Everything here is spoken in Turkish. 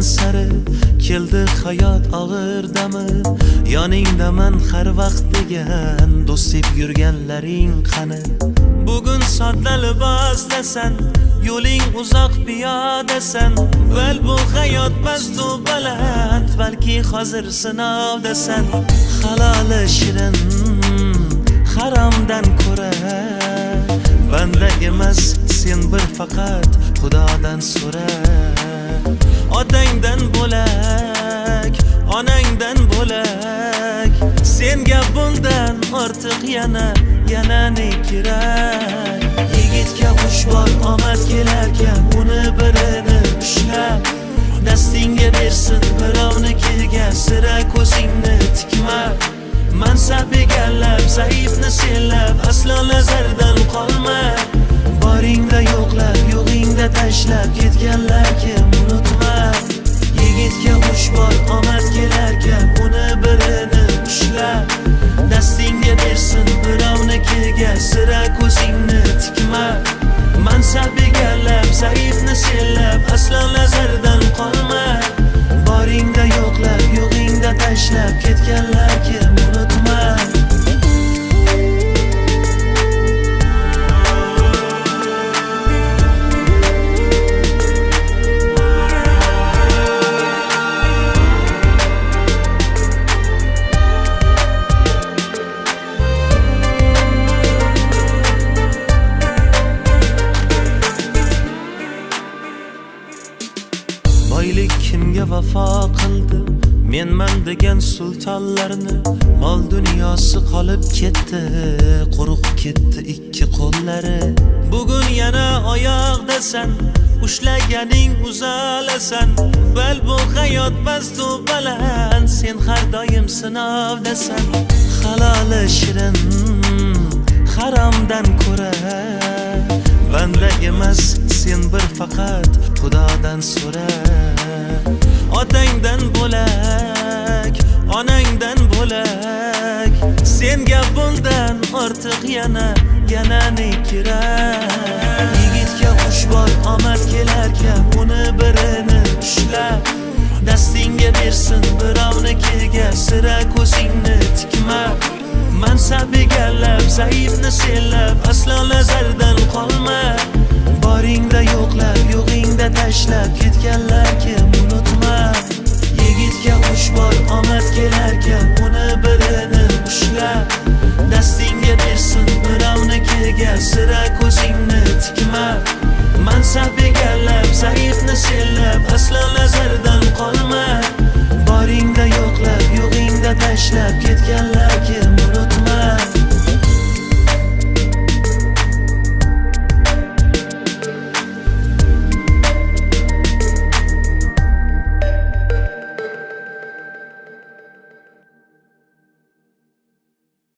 yo'ldan sari keldi hayot og'ir dami? Yoningdaman har vaqt degan do'st deb yurganlaring qani? Bugun sodda libosdasan yo'ling uzoq piyodasan val bu hayot bastu baland balki hozir sinovdasan haloli shirin haromdan ko'ra banda emas sen bir faqat xudodan so'ra otangdan bo'lak onangdan bo'lak. Senga bundan ortiq yana yana ne kerak? Yigitga xush bor omad kelarkan uni birini ushlab. Dastingga bersin birovnikiga sira ko'zingni tikma. Mansab egallab zaifni senlab aslo nazardan qolma boringda yo'qlab yo'g'ingda tashlab ketganlar kim unutma boylik kimga vafo qildi? Menman degan sultonlarni mol dunyosi qolib ketdi. Quruq ketdi ikki qo'llari. Bugun yana oyoqdasan ushlaganing uzalasan. Bal bu hayot bastu baland sen har doim sinovdasan haloli shirin haromdan ko'ra banda emas sen bir faqat xudodan so'ra otangdan bo'lak onangdan bo'lak. Senga bundan ortiq yana yana ne kerak? Yigitga xush bor omad kelarkan uni birini ushlab. Dastingga bersin birovnikiga sira ko'zingni tikma. Mansab egallab zaifni senlab aslo nazardan tashlab ketganlar kim